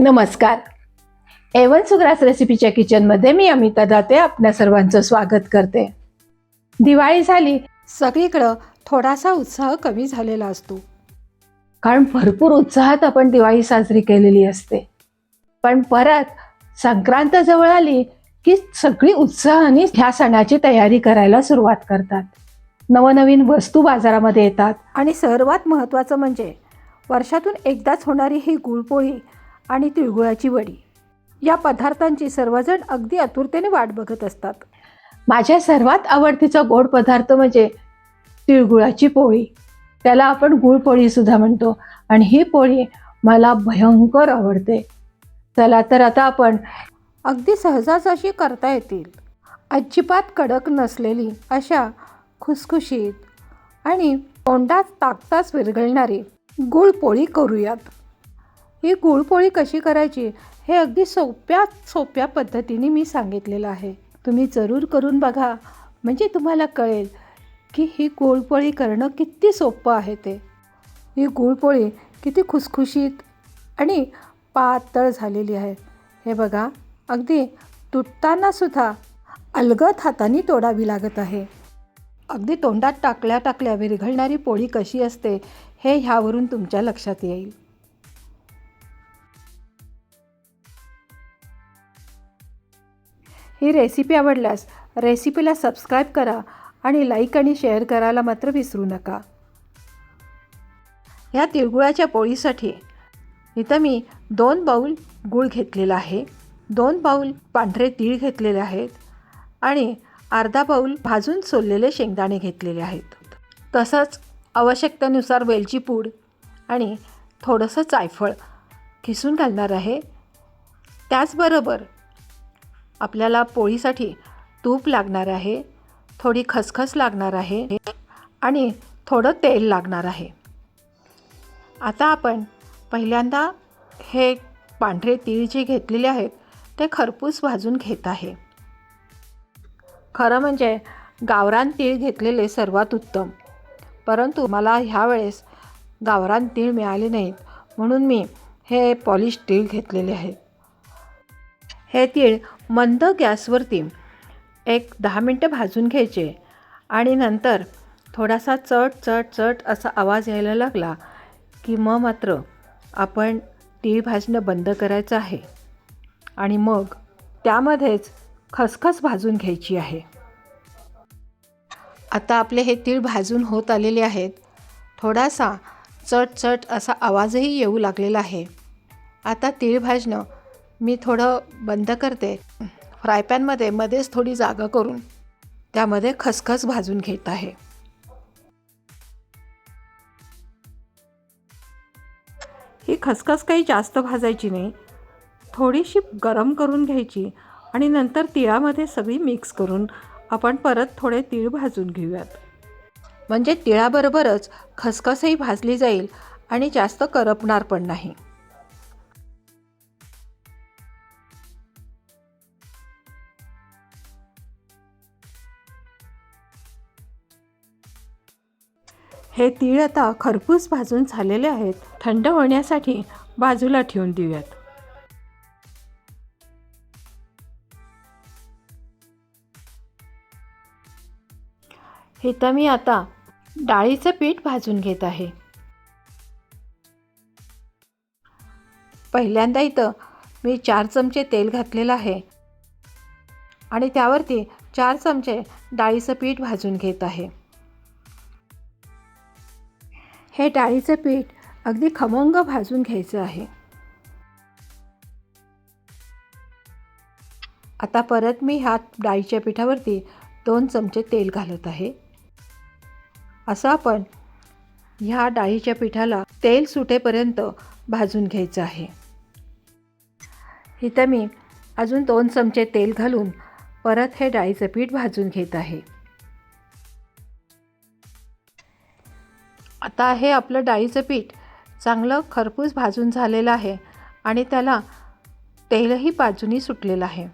नमस्कार. एवन सुग्रास रेसिपीच्या किचनमध्ये मी अमिता दाते आपल्या सर्वांचं स्वागत करते. दिवाळी झाली सगळीकडं थोडासा उत्साह कमी झालेला असतो. कारण भरपूर उत्साहात आपण दिवाळी साजरी केलेली असते. पण परत संक्रांत जवळ आली की सगळी उत्साहाने ह्या सणाची तयारी करायला सुरुवात करतात. नवनवीन वस्तू बाजारामध्ये येतात. आणि सर्वात महत्त्वाचं म्हणजे वर्षातून एकदाच होणारी ही गुळपोळी आणि तिळगुळाची वडी. या पदार्थांची सर्वजण अगदी आतुरतेने वाट बघत असतात. माझ्या सर्वात आवडतीचा गोड पदार्थ म्हणजे तिळगुळाची पोळी. त्याला आपण गुळपोळी सुद्धा म्हणतो आणि ही पोळी मला भयंकर आवडते. चला तर आता आपण अगदी सहजाच अशी करता येतील. अजिबात कडक नसलेली अशा खुसखुशीत आणि तोंडात टाकताच विरघळणारी गुळपोळी करूयात. ही गुळपोळी कशी करायची हे अगदी सोप्या सोप्या पद्धतीने मी सांगितलेलं आहे. तुम्ही जरूर करून बघा. म्हणजे तुम्हाला कळेल की ही गुळपोळी करणं किती सोपं आहे ते. ही गुळपोळी किती खुसखुशीत आणि पातळ झालेली आहे. हे बघा अगदी तुटतानासुद्धा अलगद हाताने तोडावी लागत आहे. अगदी तोंडात टाकल्या टाकल्या विरघळणारी पोळी कशी असते हे ह्यावरून तुमच्या लक्षात येईल. ही रेसिपी आवडल्यास रेसिपीला सबस्क्राईब करा आणि लाईक आणि शेअर करायला मात्र विसरू नका. ह्या तिळगुळाच्या पोळीसाठी इथं मी दोन बाऊल गूळ घेतलेला आहे. दोन बाऊल पांढरे तीळ घेतलेले आहेत आणि अर्धा बाऊल भाजून सोललेले शेंगदाणे घेतलेले आहेत. तसंच आवश्यकतेनुसार वेलची पूड आणि थोडंसं जायफळ खिसून घालणार आहे. त्याचबरोबर आपल्याला पोळीसाठी तूप लागणार आहे थोडी खसखस लागणार आहे आणि थोडं तेल लागणार आहे. आता आपण पहिल्यांदा हे पांढरे तीळ जे घेतलेले आहेत ते खरपूस भाजून घेत आहे. खरं म्हणजे गावरान तीळ घेतलेले सर्वात उत्तम. परंतु मला ह्यावेळेस गावरान तीळ मिळाले नाहीत म्हणून मी हे पॉलिश तीळ घेतलेले आहेत हे तीळ मंद गॅसवरती एक दहा मिनटं भाजून घ्यायचे आणि नंतर थोडासा चट चट चट असा आवाज यायला लागला की मग मात्र आपण तीळ भाजणं बंद करायचं आहे आणि मग त्यामध्येच खसखस भाजून घ्यायची आहे. आता आपले हे तीळ भाजून होत आलेले आहेत. थोडासा चट चट असा आवाजही येऊ लागलेला आहे. आता तीळ भाजणं मी थोडं बंद करते. फ्राय पॅनमध्ये मध्येच थोडी जागा करून त्यामध्ये खसखस भाजून घेत आहे. ही खसखस काही जास्त भाजायची नाही. थोडीशी गरम करून घ्यायची आणि नंतर तिळामध्ये सगळी मिक्स करून आपण परत थोडे तीळ भाजून घेऊयात. म्हणजे तिळाबरोबरच खसखसही भाजली जाईल आणि जास्त करपणार पण नाही. हे तीळ आता खरपूस भाजून झालेले आहेत. थंड होण्यासाठी बाजूला ठेवून देऊयात. इथं मी आता डाळीचं पीठ भाजून घेत आहे. पहिल्यांदा इथं मी चार चमचे तेल घातलेलं आहे. आणि त्यावरती चार चमचे डाळीचं पीठ भाजून घेत आहे. हे डाळीचं पीठ अगदी खमंग भाजून घ्यायचं आहे. आता परत मी ह्या डाळीच्या पिठावरती दोन चमचे तेल घालत आहे. असं आपण ह्या डाळीच्या पिठाला तेल सुटेपर्यंत भाजून घ्यायचं आहे. इथं मी अजून दोन चमचे तेल घालून परत हे डाळीचं पीठ भाजून घेत आहे. आता हे आपलं डाळीचं पीठ चांगलं खरपूस भाजून झालेलं आहे आणि त्याला तेलही बाजूनी सुटलेलं आहे.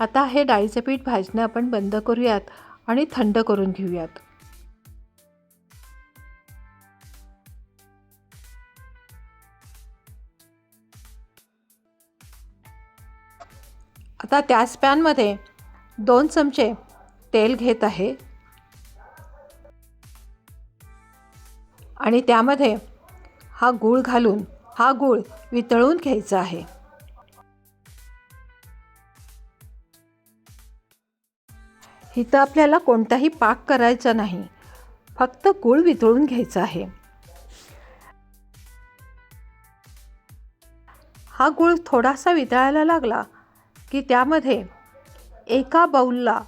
आता हे डाळीचं पीठ भाजणं आपण बंद करूयात आणि थंड करून घेऊयात. आता त्याच पॅनमध्ये दोन चमचे तेल घेत आहे. आणि त्यामध्ये हा गूळ घालून हा गूळ वितळून घ्यायचा आहे. इथं आपल्याला कोणताही पाक करायचा नाही. फक्त गूळ वितळून घ्यायचा आहे. हा गूळ थोडासा वितळायला लागला की त्यामध्ये एका बाऊलला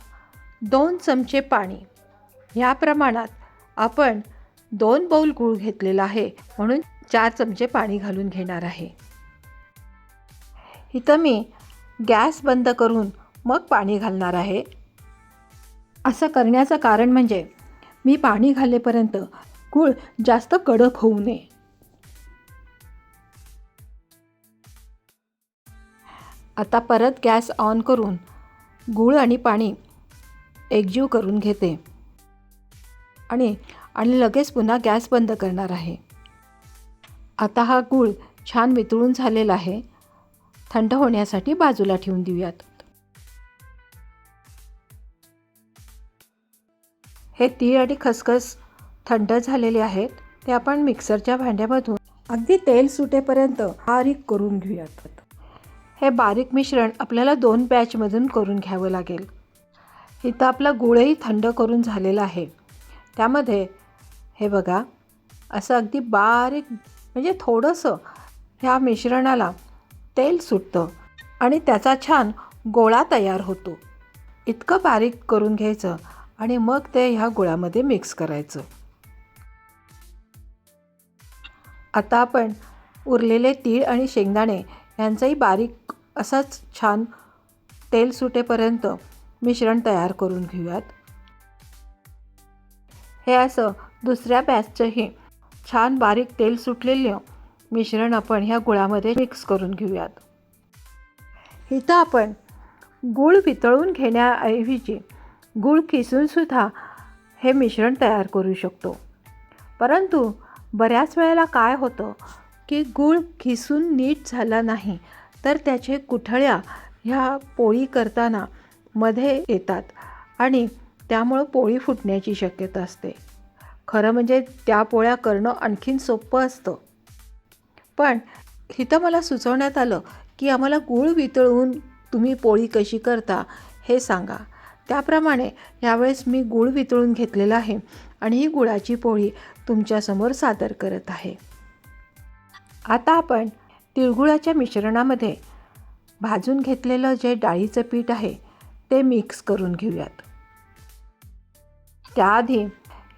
दोन चमचे पाणी. या प्रमाणात आपण दोन बाऊल गूळ घेतलेला आहे म्हणून चार चमचे पाणी घालून घेणार आहे. इथं मी गॅस बंद करून मग पाणी घालणार आहे. असं करण्याचं कारण म्हणजे मी पाणी घालेपर्यंत गूळ जास्त कडक होऊ नये. आता परत गॅस ऑन करून गूळ आणि पाणी एकजीव करून घेते. आणि आणि लगेच पुन्हा गॅस बंद करणार आहे. आता हा गूळ छान वितळून झालेला आहे. थंड होण्यासाठी बाजूला ठेवून देऊयात. हे तीळ आणि खसखस थंड झालेले आहेत. ते आपण मिक्सरच्या भांड्यामधून अगदी तेल सुटेपर्यंत बारीक करून घेऊयात. हे बारीक मिश्रण आपल्याला दोन बॅचमधून करून घ्यावं लागेल. इथं आपला गुळही थंड करून झालेला आहे. त्यामध्ये हे बघा असं अगदी बारीक म्हणजे थोडंसं ह्या मिश्रणाला तेल सुटतं आणि त्याचा छान गोळा तयार होतो. इतकं बारीक करून घ्यायचं आणि मग ते ह्या गुळामध्ये मिक्स करायचं. आता आपण उरलेले तीळ आणि शेंगदाणे यांचंही बारीक असंच छान तेल सुटेपर्यंत मिश्रण तयार करून घेऊयात. हे असं दुसऱ्या बॅचचंही छान बारीक तेल सुटलेलं मिश्रण आपण ह्या गुळामध्ये मिक्स करून घेऊयात. इथं आपण गूळ वितळून घेण्याऐवजी गूळ किसूनसुद्धा हे मिश्रण तयार करू शकतो. परंतु बऱ्याच वेळेला काय होतं की गूळ किसून नीट झाला नाही तर त्याचे कुठळ्या ह्या पोळी करताना मध्ये येतात आणि त्यामुळं पोळी फुटण्याची शक्यता असते. खरं म्हणजे त्या पोळ्या करणं आणखीन सोपं असतं. पण इथं मला सुचवण्यात आलं की आम्हाला गूळ वितळवून तुम्ही पोळी कशी करता हे सांगा. त्याप्रमाणे यावेळेस मी गूळ वितळून घेतलेला आहे आणि ही गुळाची पोळी तुमच्यासमोर सादर करत आहे. आता आपण तिळगुळाच्या मिश्रणामध्ये भाजून घेतलेलं जे डाळीचं पीठ आहे ते मिक्स करून घेऊयात. त्याआधी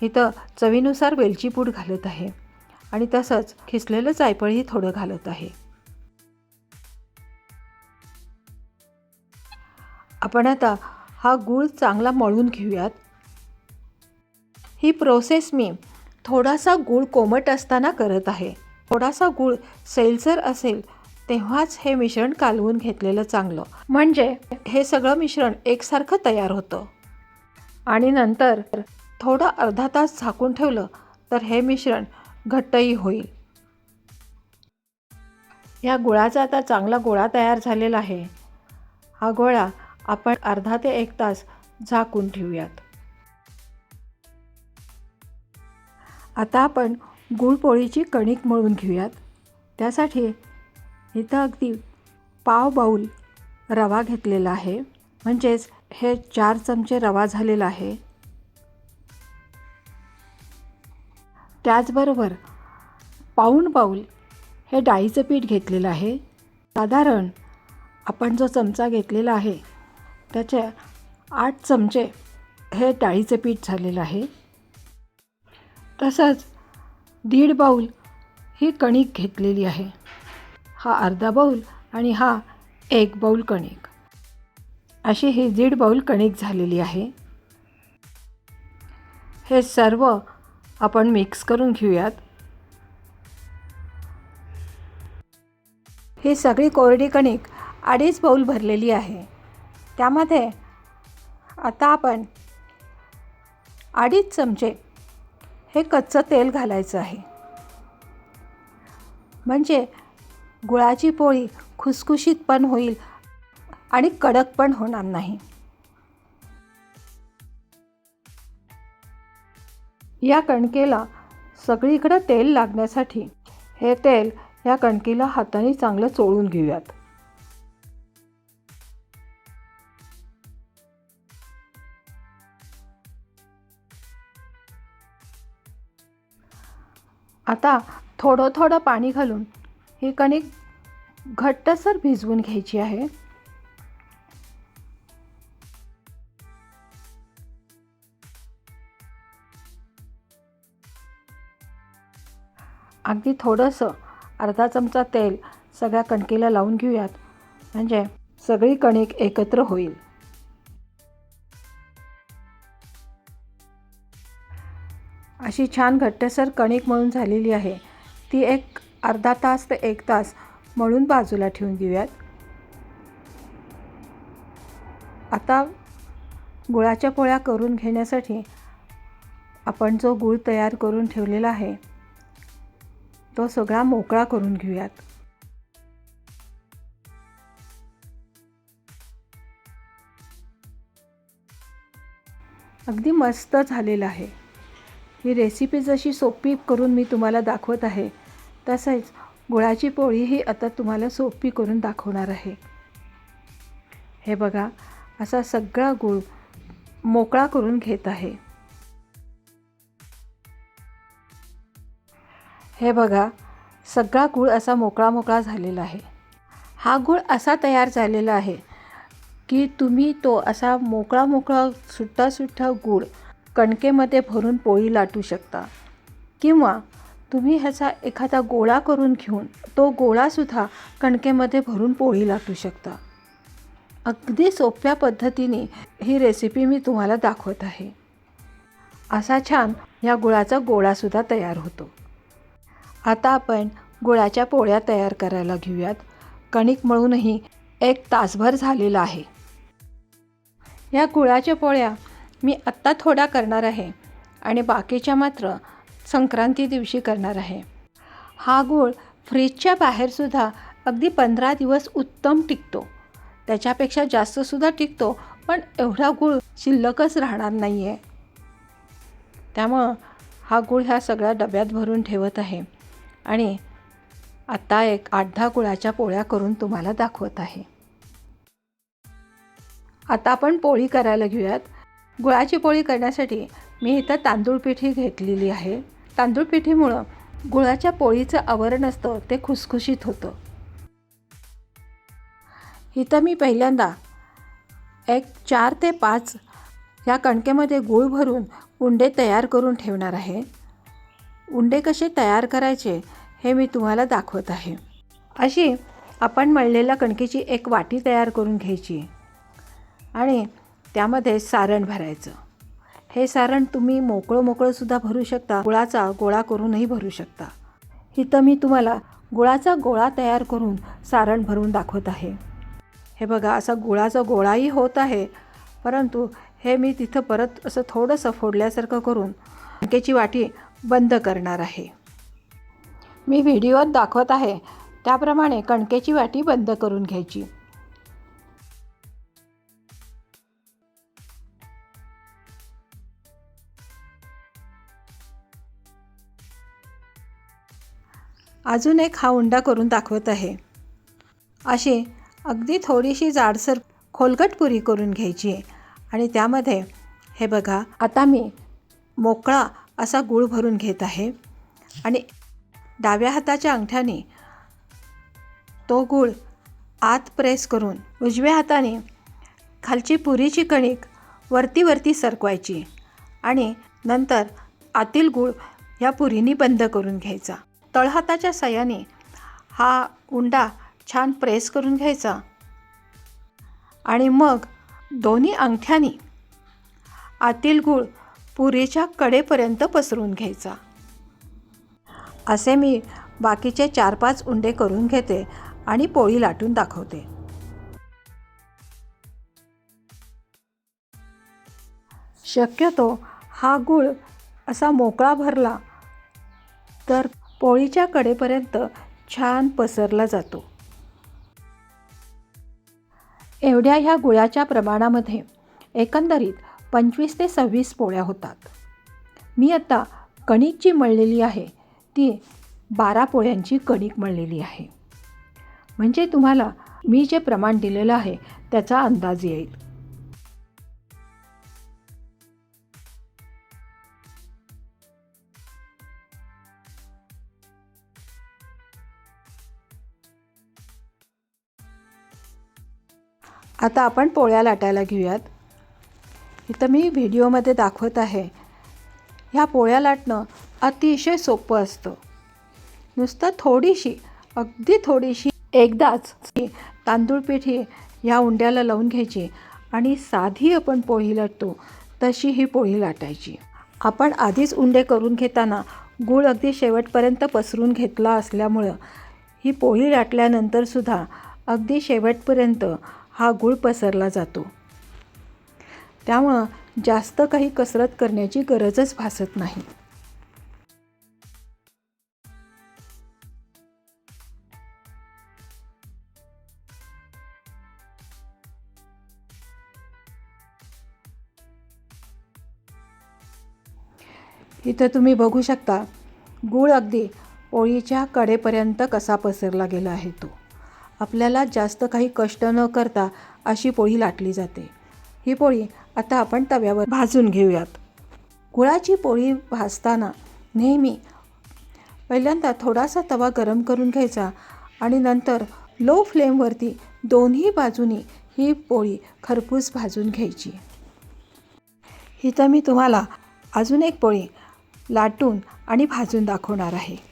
इथं चवीनुसार वेलची पूड घालत आहे. आणि तसंच खिसलेलं जायफळही थोडं घालत आहे. आपण आता हा गूळ चांगला मळून घेऊयात. ही प्रोसेस मी थोडासा गूळ कोमट असताना करत आहे. थोडासा गूळ सैलसर असेल तेव्हाच हे मिश्रण कालवून घेतलेलं चांगलं. म्हणजे हे सगळं मिश्रण एकसारखं तयार होतं. आणि नंतर थोडं अर्धा तास झाकून ठेवलं तर हे मिश्रण घट्टही होईल. या गुळाचा आता चांगला गोळा तयार झालेला आहे. हा गोळा आपण अर्धा ते एक तास झाकून ठेवूयात. आता आपण गुळपोळीची कणिक मळून घेऊयात. त्यासाठी इथं अगदी पाव बाऊल रवा घेतलेला आहे. म्हणजेच हे चार चमचे रवा झालेला आहे. त्याचबरोबर पाऊण बाऊल हे डाळीचं पीठ घेतलेलं आहे. साधारण आपण जो चमचा घेतलेला आहे त्याचे आठ चमचे हे डाळीचं पीठ झालेलं आहे. तसंच दीड बाऊल ही कणिक घेतलेली आहे. हा अर्धा बाऊल आणि हा एक बाऊल कणिक. अशी ही दीड बाऊल कणिक झालेली आहे. हे सर्व आपण मिक्स करून घेऊयात. ही सगळी कोरडी कणिक अडीच बाऊल भरलेली आहे. त्यामध्ये आता आपण अडीच चमचे हे कच्चं तेल घालायचं आहे. म्हणजे गुळाची पोळी खुसखुशीत पण होईल आणि कडक पण होणार नाही. या कणकेला सगळीकडं तेल लागण्यासाठी हे तेल या कणकेला हाताने चांगलं चोळून घेऊयात. आता थोडं थोडं पाणी घालून ही कणिक घट्टसर भिजवून घ्यायची आहे. अगदी थोडंसं अर्धा चमचा तेल सगळ्या कणकेला लावून घेऊयात. म्हणजे सगळी कणिक एकत्र होईल. अशी छान घट्टसर कणिक मळून झालेली आहे. ती एक अर्धा तास ते एक तास मळून बाजूला ठेवून घेऊयात. आता गुळाच्या पोळ्या करून घेण्यासाठी आपण जो गूळ तयार करून ठेवलेला आहे तो सगळा मोकळा करून घेऊयात. अगदी मस्त झालेलं आहे. ही रेसिपी जशी सोपी करून मी तुम्हाला दाखवत आहे तसेच गुळाची पोळीही आता तुम्हाला सोपी करून दाखवणार आहे. हे बघा असा सगळा गुळ मोकळा करून घेत आहे. हे बघा सगळा गूळ असा मोकळा मोकळा झालेला आहे. हा गूळ असा तयार झालेला आहे की तुम्ही तो असा मोकळा मोकळा सुट्टा सुट्टा गूळ कणकेमध्ये भरून पोळी लाटू शकता. किंवा तुम्ही ह्याचा एखादा गोळा करून घेऊन तो गोळासुद्धा कणकेमध्ये भरून पोळी लाटू शकता. अगदी सोप्या पद्धतीने ही रेसिपी मी तुम्हाला दाखवत आहे. असा छान या गुळाचा गोळासुद्धा तयार होतो. आता आपण गुळाच्या पोळ्या तयार करायला घेऊयात. कणिक मळूनही एक तासभर झालेला आहे. या गुळाच्या पोळ्या मी आत्ता थोड्या करणार आहे आणि बाकीच्या मात्र संक्रांती दिवशी करणार आहे. हा गूळ फ्रीजच्या बाहेरसुद्धा अगदी पंधरा दिवस उत्तम टिकतो. त्याच्यापेक्षा जास्तसुद्धा टिकतो पण एवढा गूळ शिल्लकच राहणार नाही आहे त्यामुळं हा गूळ ह्या सगळ्या डब्यात भरून ठेवत आहे. आणि आता एक आठ दहा गुळाच्या पोळ्या करून तुम्हाला दाखवत आहे. आता आपण पोळी करायला घेऊयात. गुळाची पोळी करण्यासाठी मी इथं तांदूळ पिठी घेतलेली आहे. तांदूळ पिठीमुळं गुळाच्या पोळीचं आवरण असतं ते खुसखुशीत होतं. इथं मी पहिल्यांदा एक चार ते पाच या कणकेमध्ये गूळ भरून उंडे तयार करून ठेवणार आहे. उंडे कसे तयार करायचे हे मी तुम्हाला दाखवत आहे. अशी आपण मळलेल्या कणकेची एक वाटी तयार करून घ्यायची आणि त्यामध्ये सारण भरायचं. हे सारण तुम्ही मोकळं मोकळंसुद्धा भरू शकता गुळाचा गोळा करूनही भरू शकता. इथं मी तुम्हाला गुळाचा गोळा तयार करून सारण भरून दाखवत आहे. हे बघा असा गुळाचा गोळाही होत आहे परंतु हे मी तिथं परत असं थोडंसं फोडल्यासारखं करून कणकेची वाटी बंद करणार आहे. मी व्हिडिओत दाखवत आहे. त्याप्रमाणे कणकेची वाटी बंद करून घ्यायची. अजून एक हा उंडा करून दाखवत आहे. अशी अगदी थोडीशी जाडसर खोलगट पुरी करून घ्यायची आणि त्यामध्ये हे बघा आता मी मोकळा असा गूळ भरून घेत आहे. आणि डाव्या हाताच्या अंगठ्याने तो गूळ आत प्रेस करून उजव्या हाताने खालची पुरीची कणिक वरती वरती सरकवायची आणि नंतर आतील गूळ ह्या पुरीनी बंद करून घ्यायचा. तळहाताच्या सहाय्याने हा उंडा छान प्रेस करून घ्यायचा. आणि मग दोन्ही अंगठ्यानी आतील गूळ पुरीच्या कडेपर्यंत पसरून घ्यायचा. असे मी बाकीचे चार पाच उंडे करून घेते आणि पोळी लाटून दाखवते. शक्यतो हा गूळ असा मोकळा भरला तर पोळीच्या कडेपर्यंत छान पसरला जातो. एवढ्या ह्या गुळाच्या प्रमाणामध्ये एकंदरीत पंचवीस ते सव्वीस पोळ्या होतात. मी आता कणिक जी मळलेली आहे ती बारा पोळ्यांची कणिक मळलेली आहे. म्हणजे तुम्हाला मी जे प्रमाण दिलेलं आहे त्याचा अंदाज येईल. आता आपण पोळ्या लाटायला घेऊयात. इथं मी व्हिडिओमध्ये दाखवत आहे. ह्या पोळ्या लाटणं अतिशय सोपं असतं. नुसतं थोडीशी अगदी थोडीशी एकदाच तांदूळ पिठी ह्या उंड्याला लावून घ्यायची आणि साधी आपण पोळी लाटतो तशी ही पोळी लाटायची. आपण आधीच उंडे करून घेताना गूळ अगदी शेवटपर्यंत पसरून घेतला असल्यामुळं ही पोळी लाटल्यानंतरसुद्धा अगदी शेवटपर्यंत हा गूळ पसरला जातो. त्यामुळं जास्त काही कसरत करण्याची गरजच भासत नाही. इथं तुम्ही बघू शकता गूळ अगदी पोळीच्या कडेपर्यंत कसा पसरला गेला आहे तो. आपल्याला जास्त काही कष्ट न करता अशी पोळी लाटली जाते. ही पोळी आता आपण तव्यावर भाजून घेऊयात. गुळाची पोळी भाजताना नेहमी पहिल्यांदा थोडासा तवा गरम करून घ्यायचा आणि नंतर लो फ्लेमवरती दोन्ही बाजूनी ही पोळी खरपूस भाजून घ्यायची. इथं मी तुम्हाला अजून एक पोळी लाटून आणि भाजून दाखवणार आहे.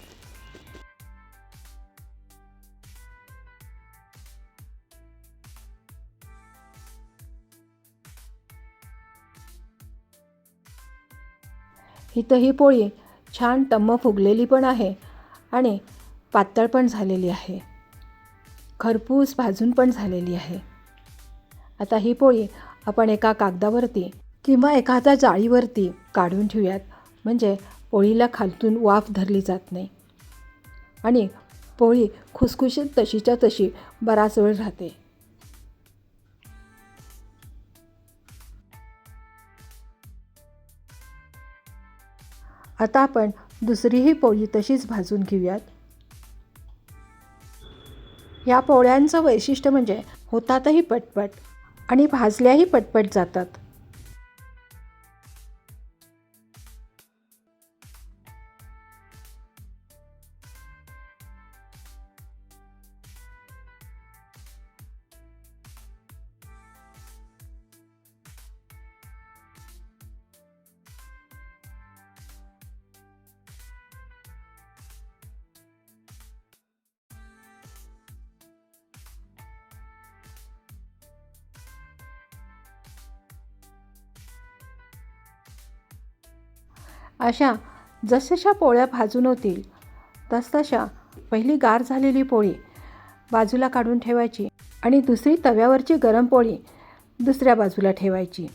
इथं ही पोळी छान टम्म फुगलेली पण आहे आणि पातळ पण झालेली आहे. खरपूस भाजून पण झालेली आहे. आता ही पोळी आपण एका कागदावरती किंवा एखाद्या जाळीवरती काढून ठेवूयात. म्हणजे पोळीला खालतून वाफ धरली जात नाही. आणि पोळी खुसखुशीत तशीच्या तशी बराच वेळ राहते. आता आपण दुसरीही पोळी तशीच भाजून घेऊयात. या पोळ्यांचं वैशिष्ट्य म्हणजे होतातही पटपट आणि भाजल्याही पटपट जातात. अशा जसजशा पोळ्या भाजून होतील तसतशा पहिली गार झालेली पोळी बाजूला काढून ठेवायची आणि दुसरी तव्यावरची गरम पोळी दुसऱ्या बाजूला ठेवायची.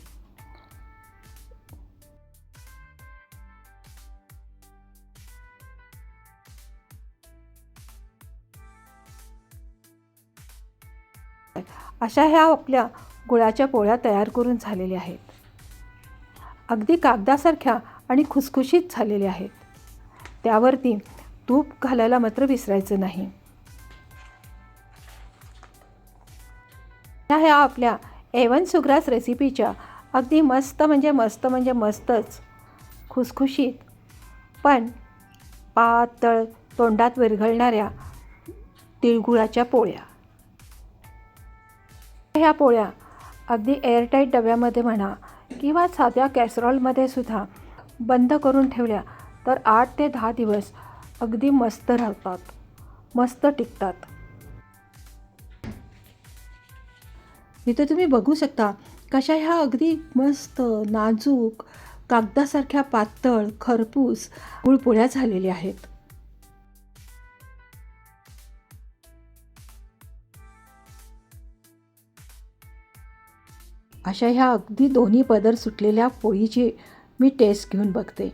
अशा ह्या आपल्या गुळाच्या पोळ्या तयार करून झालेल्या आहेत. अगदी कागदासारख्या आणि खुसखुशीत झालेले आहेत. त्यावरती तूप घालायला मात्र विसरायचं नाही. ह्या ह्या आपल्या एवन सुग्रास रेसिपीच्या अगदी मस्त म्हणजे मस्त म्हणजे मस्तच खुसखुशीत पण पातळ तोंडात विरघळणाऱ्या तिळगुळाच्या पोळ्या. ह्या पोळ्या अगदी एअरटाईट डब्यामध्ये म्हणा किंवा साध्या कॅसरॉलमध्ये सुद्धा बंद करून ठेवल्या तर आठ ते दहा दिवस अगदी मस्त राहतात. मस्त टिकतात. इथे तुम्ही बघू शकता कशा ह्या अगदी मस्त नाजूक कागदासारख्या पातळ खरपूस गुळपोळ्या झालेल्या आहेत. अशा ह्या अगदी दोन्ही पदर सुटलेल्या पोळीची मी टेस्ट घेऊन बघते.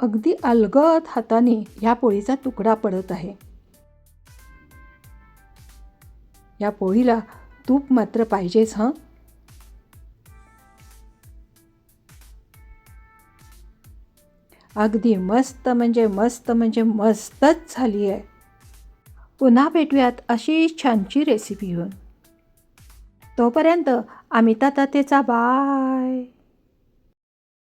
अगदी अलगद हाताने ह्या पोळीचा तुकडा पडत आहे. या पोळीला तूप मात्र पाहिजेच हं? अगदी मस्त म्हणजे मस्त म्हणजे मस्तच झाली आहे पुन्हा भेटूयात अशी छानची रेसिपी घेऊन. तोपर्यंत अमिता तातेचा बाय.